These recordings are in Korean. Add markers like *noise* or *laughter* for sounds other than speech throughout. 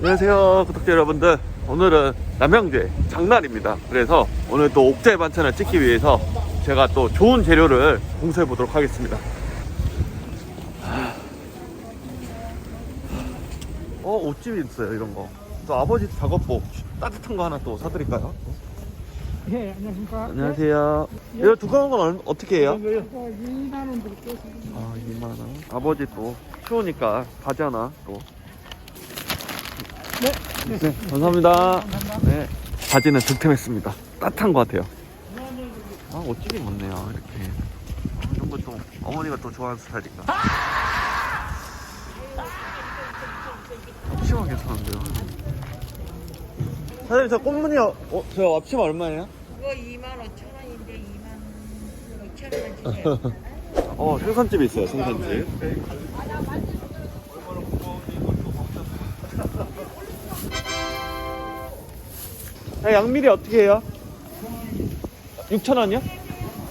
안녕하세요 구독자 여러분들 오늘은 남양주의 장날입니다 그래서 오늘 또 옥자의 반찬을 찍기 위해서 제가 또 좋은 재료를 공수해 보도록 하겠습니다 어 옷집이 있어요 이런 거또 아버지 작업복 따뜻한 거 하나 또 사드릴까요? 예, 안녕하십니까. 안녕하세요 이거 두꺼운 건 얼- 어떻게 해요? 이거요? 2만 원 드릴게요. 아 2만원 아버지 또 추우니까 바지 하나 또 네. 네, 감사합니다. 네, 바지는 득템했습니다. 따뜻한 것 같아요. 아, 옷집이 많네요, 이렇게. 이런 거 좀 어머니가 또 좋아하는 스타일인가. 앞치마 괜찮은데요? 사장님, 저 꽃무늬, 어, 저 앞치마 얼마예요? 그거 2만 5천 원인데 2만 2천 원 주세요. *laughs* 어, 생선집이 있어요, 생선집. 야, 양미리 어떻게 해요? 6,000원이요?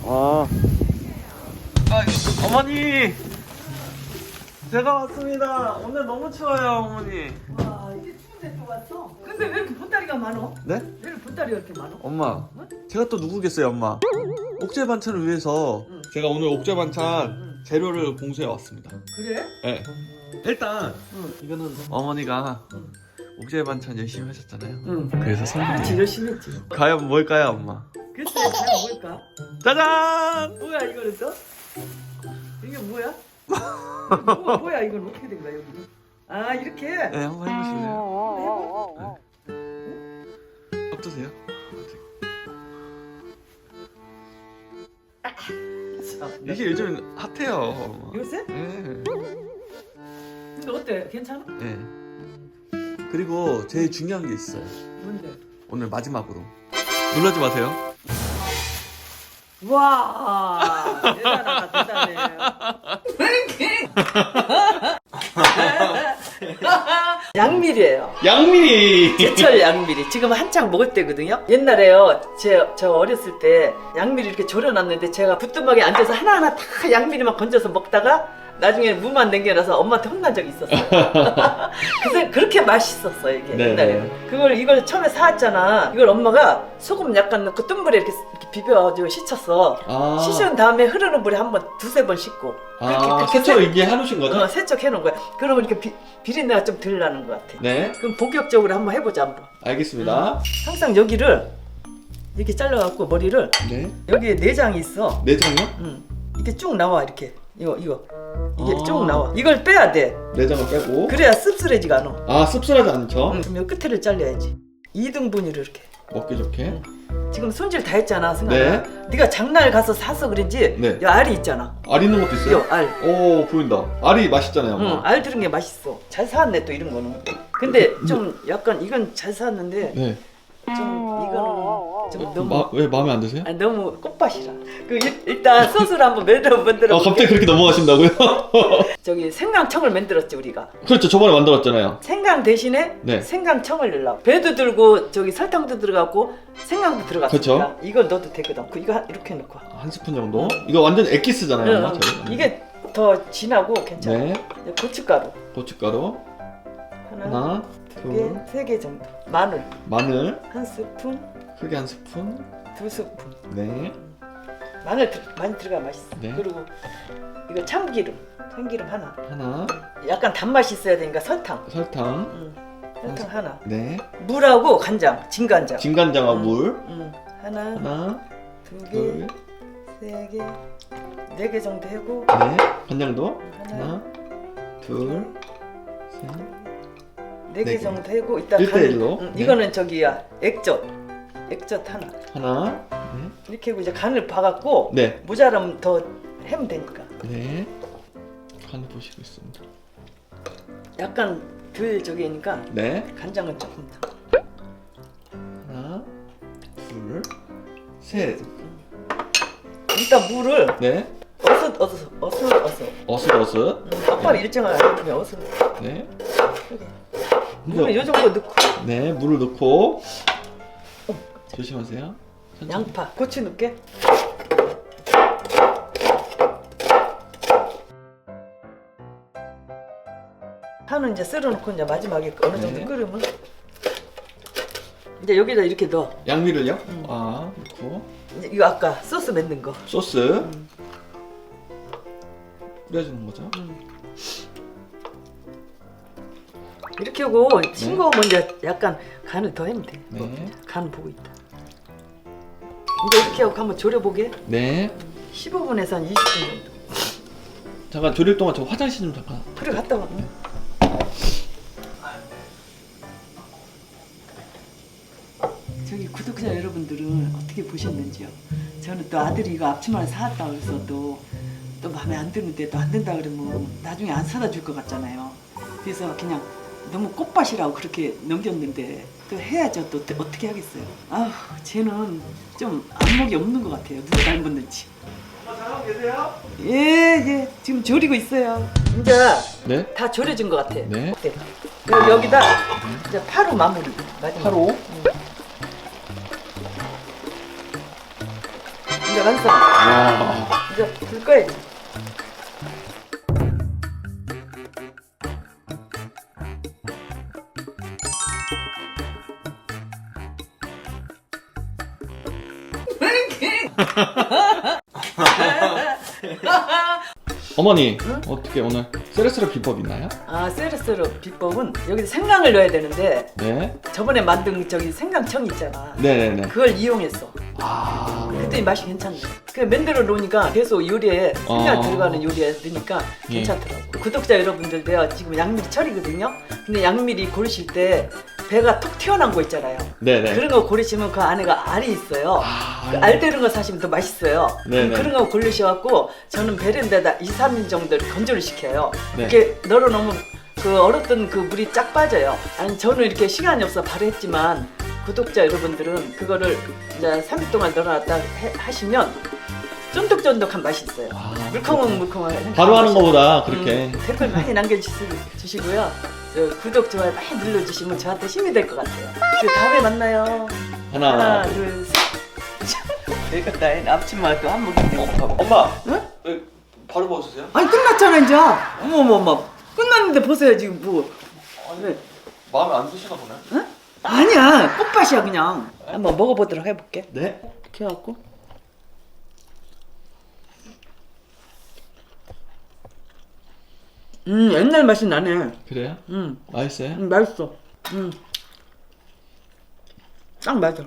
아. 어머니! 제가 왔습니다. 오늘 너무 추워요, 어머니. 와 이게 추운데 또 왔어? 근데 왜 이렇게 보따리가 많어? 네? 왜 이렇게 보따리가 이렇게 많어? 엄마. 제가 또 누구겠어요, 엄마? 옥제 반찬을 위해서 응. 제가 오늘 옥제 반찬 응. 재료를 공수해 왔습니다. 그래? 네. 일단 응. 이거는 어머니가 옥제 반찬 열심히 하셨잖아요. 응. 그래서 그렇지 선물이 열심히 했지 과연 뭘까요, 엄마? 글쎄 잘 뭘까? 짜잔! 뭐야 이거는 또? 이게 뭐야? *laughs* 뭐, 뭐야 이건 어떻게 된 거야 여기? 아 이렇게? 네, 한번 해보실래요? 해봐 어떠세요? 참, 이게 요즘 핫해요. 요새? 네. 근데 어때? 괜찮아? 네. 그리고 제일 중요한 게 있어요. 뭔데? 오늘 마지막으로 놀라지 마세요. 와 대단하다 대단해 양밀이에요 양미리. 제철 양미리 지금 한창 먹을 때거든요 옛날에요 제, 저 어렸을 때 양미리 이렇게 졸여놨는데 제가 부뚜막에 앉아서 하나하나 다 양미리만 건져서 먹다가 나중에 무만 남겨놔서 엄마한테 혼난 적이 있었어요 *laughs* 그래서 그렇게 맛있었어 이게 네, 옛날에는 그걸 이걸 처음에 사왔잖아 이걸 엄마가 소금 약간 넣고 뜬 물에 이렇게, 이렇게 비벼가지고 씻었어 아. 씻은 다음에 흐르는 물에 한 번 두세 번 씻고 아, 그렇게 세척 세- 이게 해놓으신 거죠? 어, 세척해 놓은 거야 그러면 이렇게 비, 비린내가 좀 덜 나는 것 같아 네, 그럼 본격적으로 한번 해보자 한번 알겠습니다. 항상 여기를 이렇게 잘라갖고 머리를 네, 여기에 내장이 있어. 내장이요? 음. 이렇게 쭉 나와 이렇게 이거 이거 이게 아. 쭉 나와. 이걸 빼야 돼. 내장을 빼고. 그래야 씁쓸해지가 않아. 아, 씁쓸하지 않죠? 음, 그럼 요 끝에를 잘라야지. 2등분으로 이렇게. 먹기 좋게. 지금 손질 다 했잖아, 승아. 네. 네가 장날 가서 사서 그런지 네. 요 알이 있잖아. 알 있는 것도 있어요? 요 알. 오, 보인다. 알이 맛있잖아요, 응, 엄마. 알 들은 게 맛있어. 잘 사왔네 또 이런 거는. 근데 좀 약간 이건 잘 사왔는데 네. 좀 이거는 좀 너무 마, 왜 마음에 안 드세요? 아니, 너무 꽃밭이라. 그 일- 일단 소스를 한번 만들어 만들어. 아, 갑자기 그렇게 넘어가신다고요? *laughs* 저기 생강청을 만들었지 우리가. 그렇죠, 저번에 만들었잖아요. 생강 대신에 네. 생강청을 넣으려고. 배도 들고 저기 설탕도 들어가고 생강도 들어갔으니까 그쵸. 이걸 넣어도 되거든. 그 이거 한- 이렇게 넣고. 한 스푼 정도? 이거 완전 엑기스잖아요, 엄마. 응, 저희. 이게 더 진하고 괜찮아. 네, 고춧가루 고춧가루 하나, 하나, 두 개, 둘, 세개 정도. 마늘 마늘 한 스푼, 크게 한 스푼. 두 스푼. 네, 마늘 들- 많이 들어가 맛있어. 네. 그리고 이거 참기름, 참기름 하나. 하나, 약간 단맛이 있어야 되니까 설탕. 설탕. 응. 설탕 하나. 네, 물하고 간장, 진간장. 진간장하고 음. 물. 응. 하나, 하나, 두 개, 둘, 세 개, 네 개 정도 하고 네, 간장도. 하나, 하나, 둘, 셋. 네개네 개. 정도 하고 이따 일대 간- 일로? 응, 네. 이거는 저기야 액젓, 액젓 하나. 하나, 이렇게 하고 이제 간을 봐갖고 네, 모자라면 더 하면 되니까. 네. 간 보시고 있습니다. 약간 덜 저기니까 네, 간장은 조금 더. 하나, 둘, 셋. 일단 물을 네, 어슷 어슷 어슷 어슷. 어슷 어슷. 응, 똑바로 일정하게 안 해주면 어슷. 네. 물을 요 정도 넣고 네, 물을 넣고 조심하세요. 천천히. 양파, 고추 넣게. 한 파는 이제 썰어놓고 이제 마지막에 어느 정도 네. 끓으면 이제 여기다 이렇게 넣어. 양미를요? 아 그리고 이제 이거 아까 소스 만든 거. 소스 뿌려주는 거죠? 이렇게 하고 싱거우면 이제 약간 간을 더 하면 돼. 네. 간 보고 있다. 이제 이렇게 하고 한번 졸여보게. 네 15분에서 한 20분 정도. 잠깐 조릴 동안 저 화장실 좀 잠깐 그래 갔다 와. 저기 구독자 여러분들은 어떻게 보셨는지요? 저는 또 아들이 이거 앞치마를 사왔다 그래서 또, 또 마음에 안 드는데 또 안 된다 그러면 나중에 안 사다 줄 것 같잖아요. 그래서 그냥 너무 꽃밭이라고 그렇게 넘겼는데 또 해야죠. 또 어떻게 하겠어요? 아우 쟤는 좀 안목이 없는 것 같아요. 누가 닮았는지. 잘하고 계세요? 예, 예. 지금 졸이고 있어요. 이제 네 다 졸여진 것 같아. 네. 어때? 그리고 여기다 이제 파로 마무리. 마지막. 파로 이제 완성. 와 이제 불 꺼야지. 어머니 어떻게 오늘 세레스로 비법 있나요? 아, 세르세르 비법은 여기서 생강을 넣어야 되는데 네 저번에 만든 저기 생강청 있잖아. 네네네 그걸 이용했어. 아 그랬더니 맛이 괜찮네. 그 맨들어 놓으니까 계속 요리에 생강 어. 들어가는 요리에 넣으니까 예. 괜찮더라고. 구독자 여러분들도요 지금 양미리 철이거든요. 근데 양미리 고르실 때 배가 톡 튀어나온 거 있잖아요. 네네 그런 거 고르시면 그 안에가 알이 있어요. 아, 그 알 되는 거 사시면 더 맛있어요. 네네. 그런 거 고르셔갖고 저는 베란다에다 2, 3일 정도 건조를 시켜요. 네. 이렇게 널어놓으면 그 얼었던 그 물이 쫙 빠져요. 아니 저는 이렇게 시간이 없어 바로 했지만 구독자 여러분들은 그거를 이제 3일 동안 널어놨다 해- 하시면 쫀득쫀득한 맛이 있어요. 아, 물컹은 물컹한 바로 하는 거보다 그렇게 음, 댓글 많이 남겨주시고요. 저 구독 좋아요 많이 눌러주시면 저한테 힘이 될 것 같아요. 그 다음에 만나요. 하나, 하나, 둘, 셋. 내가 나의 앞치마 또 한몫인데. 어, 엄마 응? 왜 바로 벗으세요? 아니 끝났잖아 이제. 어머 어머 어머. 끝났는데 벗어야 지금 뭐. 왜? 마음에 안 드시나 보네 응? 아니야 꽃밭이야 그냥. 한번 먹어보도록 해볼게. 네 이렇게 해갖고. 음 옛날 맛이 나네. 그래요? 음, 맛있어요? 음 맛있어. 음. 딱 맞아.